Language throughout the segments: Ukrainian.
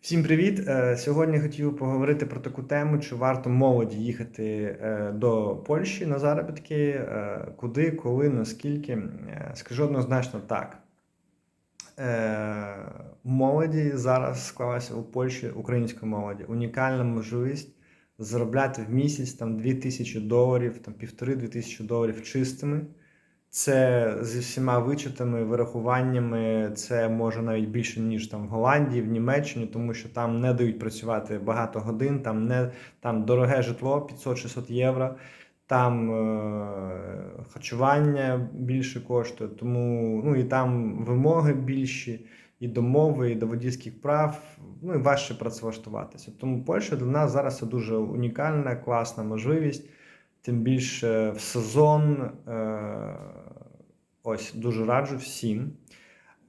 Всім привіт! Е, Сьогодні хотів поговорити про таку тему, чи варто молоді їхати е, до Польщі на заробітки, е, куди, коли, наскільки. Скажу однозначно так. Молоді зараз склалася у Польщі української молоді. Унікальна можливість заробляти в місяць там 2000 доларів, півтори-дві тисячі доларів чистими. Це зі всіма вичетами, вирахуваннями, це може навіть більше, ніж там в Голландії, в Німеччині, тому що там не дають працювати багато годин, там не там дороге житло 500-600 євро, там е, харчування більше коштує, тому ну і там вимоги більші, і до мови, і до водійських прав, ну і важче працевлаштуватися. Тому Польща для нас зараз це дуже унікальна, класна можливість. Тим більше в сезон, е, ось дуже раджу всім.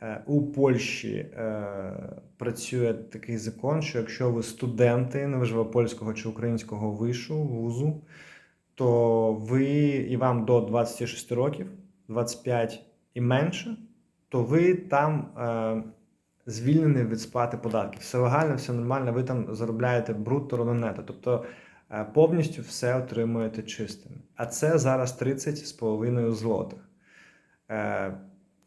Е, У Польщі е, працює такий закон, що якщо ви студенти, неважливо польського чи українського вишу, вузу, то ви і вам до 26 років, 25 і менше, то ви там звільнені від сплати податків. Все легально, все нормально, ви там заробляєте брутто ровно нето. Тобто повністю все отримуєте чистим. А це зараз 30,5 злотих. Е,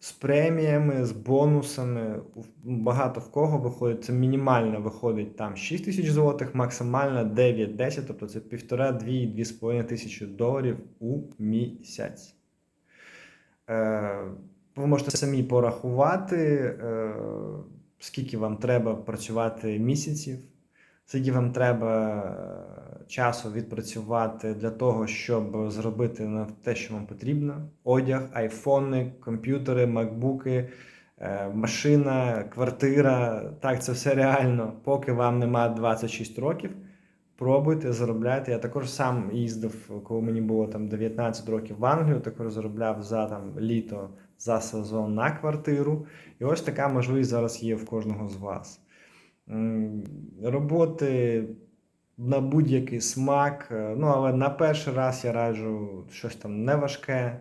З преміями, з бонусами багато в кого виходить. Це мінімально виходить там 6 тисяч злотих, максимально 9-10, тобто це півтора, дві, дві з половиною тисячі доларів у місяць. Е, ви можете самі порахувати, е, скільки вам треба працювати місяців, скільки вам треба е, часу відпрацювати для того, щоб зробити на те, що вам потрібно: одяг, айфони, комп'ютери, макбуки, е, машина, квартира. Так, це все реально. Поки вам нема 26 років. Пробуйте, заробляйте. Я також сам їздив, коли мені було там 19 років в Англію, також заробляв за там літо за сезон на квартиру. І ось така можливість зараз є в кожного з вас. Роботи на будь-який смак. е, Ну, але на перший раз я раджу щось там неважке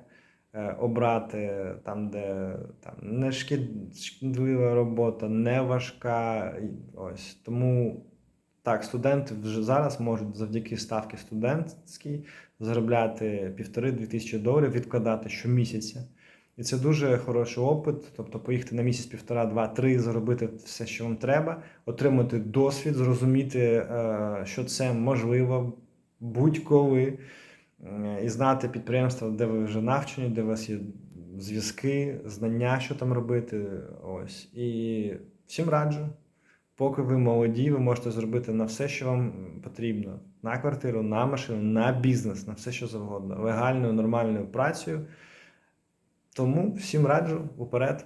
е, обрати, там, де там не шкідлива робота, не важка. Ось тому. Так, студенти вже зараз можуть завдяки ставки студентській заробляти півтори-дві тисячі доларів, відкладати щомісяця. І це дуже хороший опит. Тобто поїхати на місяць, півтора, два, три, заробити все, що вам треба, отримати досвід, зрозуміти, е, що це можливо будь-коли, е, і знати підприємства, де ви вже навчені, де у вас є зв'язки, знання, що там робити. Ось. І всім раджу. Поки ви молоді, ви можете зробити на все, що вам потрібно: на квартиру, на машину, на бізнес, на все, що завгодно, легальною, нормальною працею. Тому всім раджу уперед.